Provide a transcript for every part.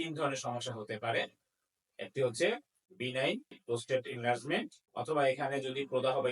তিন ধরনের সমস্যা হতে পারে। একটি হচ্ছে বিনাইন প্রোস্টেট ইনলার্জমেন্ট অথবা এখানে যদি প্রদাহ বা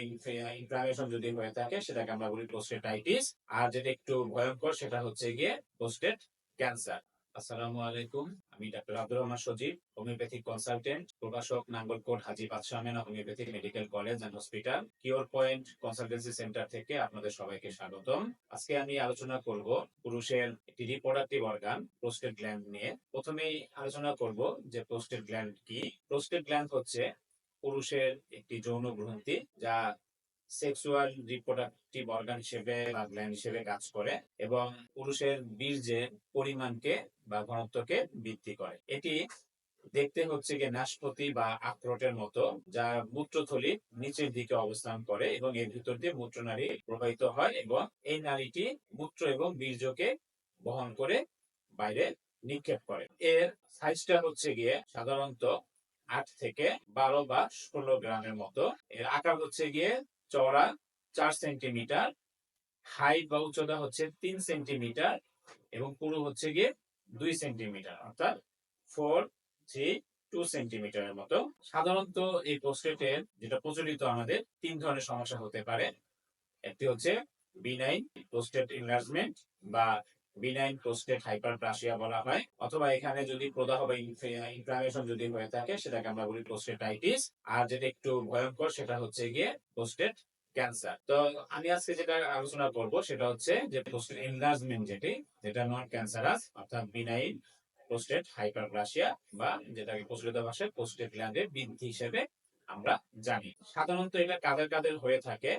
ইনফ্লামেশন যদি হয়ে থাকে, সেটাকে আমরা বলি প্রোস্টেটাইটিস আর যেটা একটু ভয়ঙ্কর, সেটা হচ্ছে গিয়ে প্রোস্টেট ক্যান্সার আসসালামু আলাইকুম। আমি doctor Abdur Rahman Sajib, homeopathic consultant প্রকাশক Nangalkot Haji Badshah Amena homeopathic medical college and hospital, cure point consultancy centre থেকে আপনাদের সবাইকে স্বাগতম। আজকে আমি আলোচনা করব পুরুষের একটি রিপ্রোডাক্টিভ অর্গান, প্রোস্টেট গ্ল্যান্ড নিয়ে। প্রথমেই আলোচনা করব যে প্রোস্টেট গ্ল্যান্ড কি। প্রোস্টেট গ্ল্যান্ড হচ্ছে পুরুষের একটি যৌন গ্রন্থি যা সেক্সুয়াল রিপ্রোডাক্টিভ অর্গান হিসেবে বা গ্ল্যান্ড হিসেবে কাজ করে এবং পুরুষের বীর্যের পরিমাণকে বা ঘনত্বকে বৃদ্ধি করে। এটি দেখতে হচ্ছে গিয়ে নাশপতি বা আখরোটের মতো, যা মূত্রথলির নিচের দিকে অবস্থান করে এবং এর ভিতর দিয়ে মূত্রনালী প্রবাহিত হয় এবং এই নারীটি মূত্র এবং বীর্যকে বহন করে বাইরে নিক্ষেপ করে। এর সাইজটা হচ্ছে গিয়ে সাধারণত আট থেকে বারো বা ষোলো গ্রামের মতো। এর আকার হচ্ছে গিয়ে চওড়া চার সেন্টিমিটার, হাইট বা উচ্চতা হচ্ছে তিন সেন্টিমিটার এবং পুরো হচ্ছে গিয়ে দুই সেন্টিমিটার, অর্থাৎ ফোর থ্রি টু সেন্টিমিটারের মতো। সাধারণত এই প্রোস্টেটের যেটা প্রচলিত আমাদের, তিন ধরনের সমস্যা হতে পারে। একটি হচ্ছে বিনাইন প্রোস্টেট এনলার্জমেন্ট বা বিনাইন প্রোস্টেট হাইপারপ্লাসিয়া বলা হয়, অথবা এখানে যদি প্রদাহ বা ইনফ্লামেশন যদি হয়ে থাকে, সেটাকে আমরা বলি প্রোস্টেটাইটিস আর যেটা একটু ভয়ঙ্কর সেটা হচ্ছে গিয়ে প্রোস্টেট ক্যান্সার তো আমি আজকে যেটা আলোচনা করব সেটা হচ্ছে যে প্রোস্টেট এনলার্জমেন্ট যেটি, যেটা নন ক্যান্সারাস অর্থাৎ বিনাইন প্রোস্টেট হাইপারপ্লাসিয়া বা যেটাকে প্রচলিত ভাষায় প্রোস্টেট গ্ল্যান্ডের বৃদ্ধি হিসেবে আমরা জানি। সাধারণত এটা কাদের কাদের হয়ে থাকে?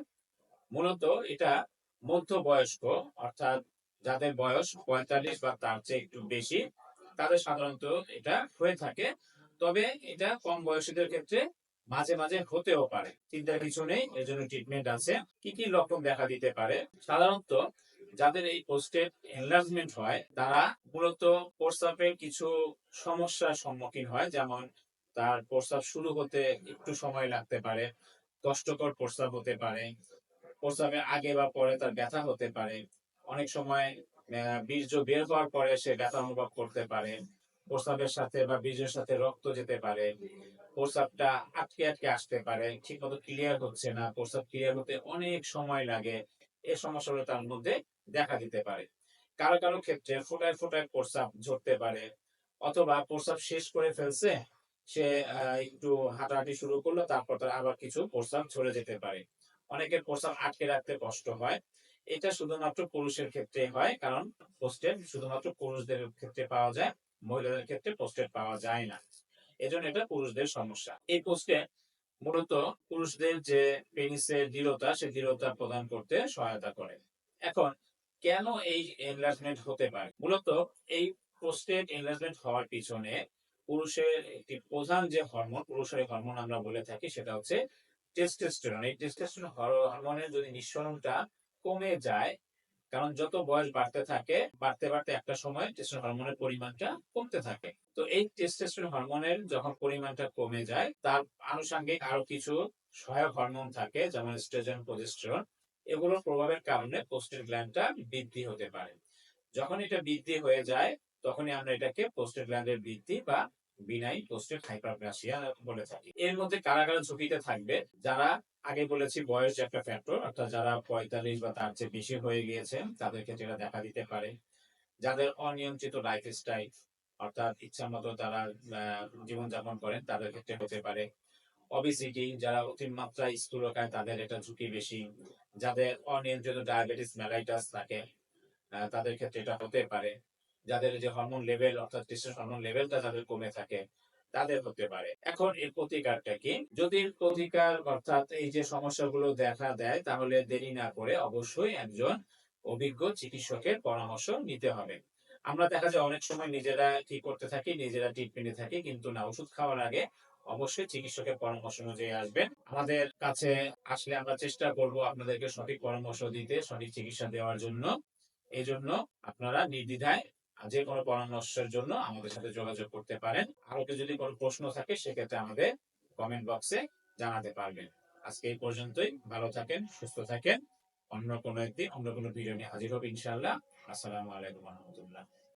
মূলত এটা মধ্য বয়স্ক অর্থাৎ যাদের বয়স পঁয়তাল্লিশ বা তার চেয়ে একটু বেশি, তাদের সাধারণত এটা হয়ে থাকে। তবে এটা কম বয়সীদের ক্ষেত্রে মাঝে মাঝে হতেও পারে। চিন্তার কিছু নেই, এর জন্য ট্রিটমেন্ট আছে। কি কি লক্ষণ দেখা দিতে পারে? সাধারণত যাদের এই পোস্টেট এনলার্জমেন্ট হয়, তারা মূলত প্রস্রাবের কিছু সমস্যার সম্মুখীন হয়। যেমন তার প্রস্রাব শুরু হতে একটু সময় লাগতে পারে, কষ্টকর প্রস্রাব হতে পারে, প্রস্রাবের আগে বা পরে তার ব্যথা হতে পারে অনেক সময় বীর্য বের হওয়ার পরে সে ব্যথা অনুভব করতে পারে, প্রস্রাবের সাথে বা বীর্যের সাথে রক্ত যেতে পারে, প্রস্রাবটা আটকে আটকে আসতে পারে ঠিক মতো ক্লিয়ার হচ্ছে না, প্রস্রাব ক্লিয়ার হতে অনেক সময় লাগে এই সমস্যাগুলো তার মধ্যে দেখা দিতে পারে। কারও কারও ক্ষেত্রে ফোটায় ফোটায় প্রস্রাব ঝরতে পারে, অথবা প্রস্রাব শেষ করে ফেলছে, সে একটু হাঁটাহাঁটি শুরু করল, তারপর তার আবার কিছু প্রস্রাব ঝরে যেতে পারে। অনেকের প্রস্রাব আটকে রাখতে কষ্ট হয় এটা শুধুমাত্র পুরুষের ক্ষেত্রে হয়, কারণ পোস্টেট শুধুমাত্র পুরুষদের ক্ষেত্রে পাওয়া যায়, মহিলাদের ক্ষেত্রে পোস্টেট পাওয়া যায় না। এজন্য এটা পুরুষদের সমস্যা। এই পোস্টে মূলত পুরুষদের যে পেনিসের দৃঢ়তা, সে দৃঢ়তা প্রদান করতে সহায়তা করে। এখন, কেন এই এনলার্জমেন্ট হতে পারে? মূলত এই প্রোস্টেট এনলার্জমেন্ট হওয়ার পিছনে পুরুষের একটি প্রধান যে হরমোন পুরুষের হরমোন আমরা বলে থাকি, সেটা হচ্ছে টেস্টোস্টেরন এই টেস্টোস্টেরন হরমোনের যদি নিঃসরণটা কমে যায়, কারণ যত বয়স বাড়তে থাকে, বাড়তে বাড়তে একটা সময় টেস্টোস্টেরন হরমোনের পরিমাণটা কমতে থাকে। তো এই টেস্টোস্টেরন হরমোনের যখন পরিমাণটা কমে যায়, তার আনুষঙ্গিক আরও কিছু সহায়ক হরমোন থাকে, যেমন স্ট্রেজন প্রজেস্টেরন এগুলোর প্রভাবের কারণে পোস্টেট গ্ল্যান্ডটা বৃদ্ধি হতে পারে। যখন এটা বৃদ্ধি হয়ে যায়, তখনই আমরা এটাকে পোস্টেট গ্ল্যান্ডের বৃদ্ধি বা বিনাই পোস্টেট হাইপারপ্লাসিয়া বলে থাকি। এর মধ্যে কারা কারা ঝুঁকিতে থাকবে? যারা আগে বলেছি বয়স একটা ফ্যাক্টর অর্থাৎ যারা পঁয়তাল্লিশ বা তার চেয়ে বেশি হয়ে গিয়েছে তাদের ক্ষেত্রে এটা দেখা দিতে পারে। যাদের অনিয়ন্ত্রিত লাইফস্টাইল অর্থাৎ ইচ্ছা মতো তারা জীবনযাপন করেন, তাদের ক্ষেত্রে হতে পারে। অবিসিটি যারা অতিমাত্রায় স্থূলকায়, তাদের এটা ঝুঁকি বেশি। যাদের অনিয়ন্ত্রিত ডায়াবেটিস মেলাইটাস থাকে তাদের ক্ষেত্রে এটা হতে পারে। যাদের যে হরমোন লেভেল অর্থাৎ টেস্টোস্টেরন হরমোন লেভেলটা যাদের কমে থাকে, তাদের হতে পারে। এখন এর প্রতিকারটা কি? যদি প্রতিকার, অর্থাৎ এই যে সমস্যাগুলো দেখা দেয়, তাহলে দেরি না করে অবশ্যই একজন অভিজ্ঞ চিকিৎসকের পরামর্শ নিতে হবে। আমরা দেখা যায় অনেক সময় নিজেরা ঠিক করতে থাকি, নিজেরা ট্রিটমেন্টে থাকি, কিন্তু না, ওষুধ খাওয়ার আগে অবশ্যই চিকিৎসকের পরামর্শ অনুযায়ী আসবেন। আমাদের কাছে আসলে আমরা চেষ্টা করব আপনাদেরকে সঠিক পরামর্শ দিতে, সঠিক চিকিৎসা দেওয়ার জন্য। এই জন্য আপনারা নির্দ্বিধায় যে কোনো পরামর্শের জন্য আমাদের সাথে যোগাযোগ করতে পারেন। আরও যদি কোনো প্রশ্ন থাকে, সেক্ষেত্রে আমাদের কমেন্ট বক্সে জানাতে পারবেন। আজকে এই পর্যন্তই। ভালো থাকেন, সুস্থ থাকেন। অন্য কোনো একদিন, অন্য কোনো ভিডিও নিয়ে হাজির হবে ইনশাল্লাহ আসসালামু আলাইকুম রহমতুল্লাহ।